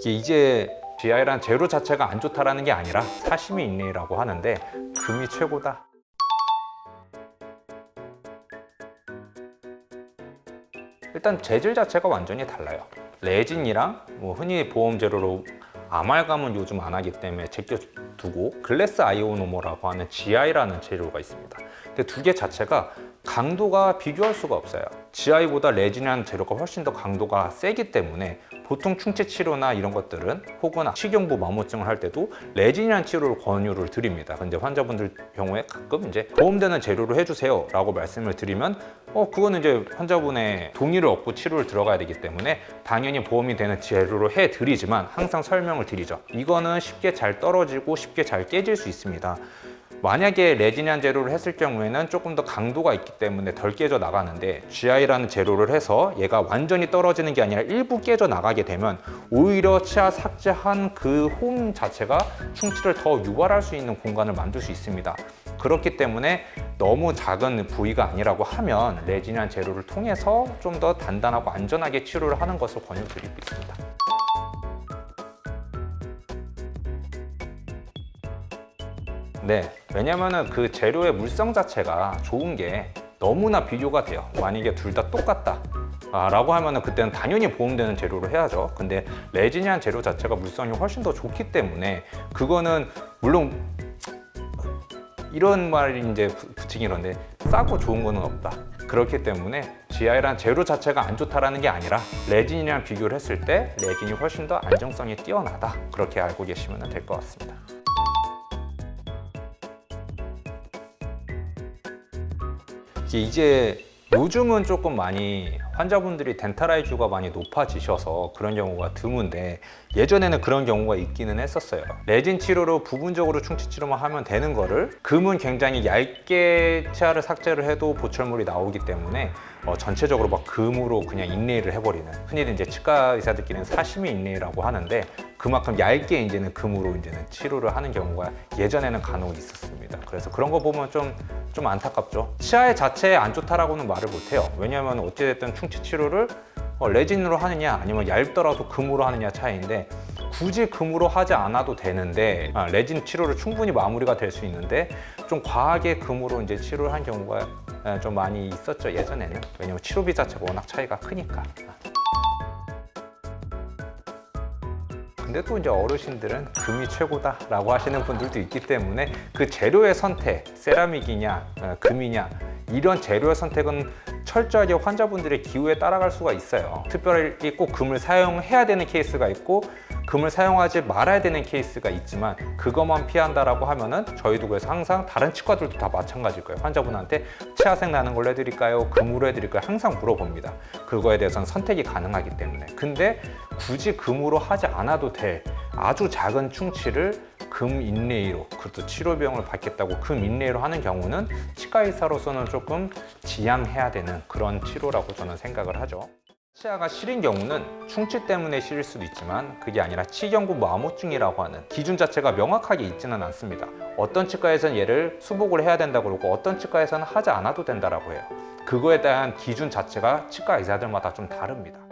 이게 이제 GI란 재료 자체가 안 좋다라는 게 아니라 사심이 인내라고 하는데 금이 최고다. 일단 재질 자체가 완전히 달라요. 레진이랑 뭐 흔히 보험 재료로 아말감은 요즘 안 하기 때문에 제껴두고 글래스 아이오노모라고 하는 GI라는 재료가 있습니다. 근데 두 개 자체가 강도가 비교할 수가 없어요. GI보다 레진이라는 재료가 훨씬 더 강도가 세기 때문에 보통 충치 치료나 이런 것들은 혹은 식용부 마모증을 할 때도 레진이라는 치료를 권유를 드립니다. 근데 환자분들 경우에 가끔 이제 보험되는 재료로 해주세요 라고 말씀을 드리면 어 그거는 이제 환자분의 동의를 얻고 치료를 들어가야 되기 때문에 당연히 보험이 되는 재료로 해드리지만 항상 설명을 드리죠. 이거는 쉽게 잘 떨어지고 쉽게 잘 깨질 수 있습니다. 만약에 레진이한 재료를 했을 경우에는 조금 더 강도가 있기 때문에 덜 깨져 나가는데 GI라는 재료를 해서 얘가 완전히 떨어지는 게 아니라 일부 깨져 나가게 되면 오히려 치아 삭제한 그 홈 자체가 충치를 더 유발할 수 있는 공간을 만들 수 있습니다. 그렇기 때문에 너무 작은 부위가 아니라고 하면 레진이한 재료를 통해서 좀 더 단단하고 안전하게 치료를 하는 것을 권유드리고 있습니다. 네, 왜냐면은 그 재료의 물성 자체가 좋은 게 너무나 비교가 돼요. 만약에 둘 다 똑같다. 아, 라고 하면은 그때는 당연히 보험되는 재료로 해야죠. 근데 레진이한 재료 자체가 물성이 훨씬 더 좋기 때문에 그거는 물론 이런 말이 이제 부- 붙이기 이런데 싸고 좋은 거는 없다. 그렇기 때문에 GI란 재료 자체가 안 좋다라는 게 아니라 레진이랑 비교를 했을 때 레진이 훨씬 더 안정성이 뛰어나다. 그렇게 알고 계시면 될 것 같습니다. 이제 요즘은 조금 많이 환자분들이 덴탈아이주가 많이 높아지셔서 그런 경우가 드문데 예전에는 그런 경우가 있기는 했었어요. 레진 치료로 부분적으로 충치 치료만 하면 되는 거를 금은 굉장히 얇게 치아를 삭제를 해도 보철물이 나오기 때문에 어, 전체적으로 막 금으로 그냥 인레이를 해버리는 흔히들 이제 치과 의사들끼리는 사심이 인레이라고 하는데 그만큼 얇게 이제는 금으로 이제는 치료를 하는 경우가 예전에는 간혹 있었습니다. 그래서 그런 거 보면 좀 좀 안타깝죠. 치아의 자체에 안 좋다라고는 말을 못해요. 왜냐하면 어찌됐든 충치 치료를 어, 레진으로 하느냐 아니면 얇더라도 금으로 하느냐 차이인데 굳이 금으로 하지 않아도 되는데 아, 레진 치료를 충분히 마무리가 될 수 있는데 좀 과하게 금으로 이제 치료를 한 경우가 에, 좀 많이 있었죠 예전에는 왜냐면 치료비 자체가 워낙 차이가 크니까 근데 또 이제 어르신들은 금이 최고다라고 하시는 분들도 있기 때문에 그 재료의 선택, 세라믹이냐, 어, 금이냐 이런 재료의 선택은 철저하게 환자분들의 기호에 따라갈 수가 있어요. 특별히 꼭 금을 사용해야 되는 케이스가 있고 금을 사용하지 말아야 되는 케이스가 있지만 그것만 피한다라고 하면은 저희도 그래서 항상 다른 치과들도 다 마찬가지일 거예요. 환자분한테 치아색 나는 걸로 해드릴까요? 금으로 해드릴까요? 항상 물어봅니다. 그거에 대해서는 선택이 가능하기 때문에. 근데 굳이 금으로 하지 않아도 될 아주 작은 충치를 금 인레이로 그것도 치료 비용을 받겠다고 금 인레이로 하는 경우는 치과 의사로서는 조금 지양해야 되는 그런 치료라고 저는 생각을 하죠. 치아가 시린 경우는 충치 때문에 시릴 수도 있지만 그게 아니라 치경구 마모증이라고 하는 기준 자체가 명확하게 있지는 않습니다. 어떤 치과에서는 얘를 수복을 해야 된다고 그러고 어떤 치과에서는 하지 않아도 된다라고 해요. 그거에 대한 기준 자체가 치과 의사들마다 좀 다릅니다.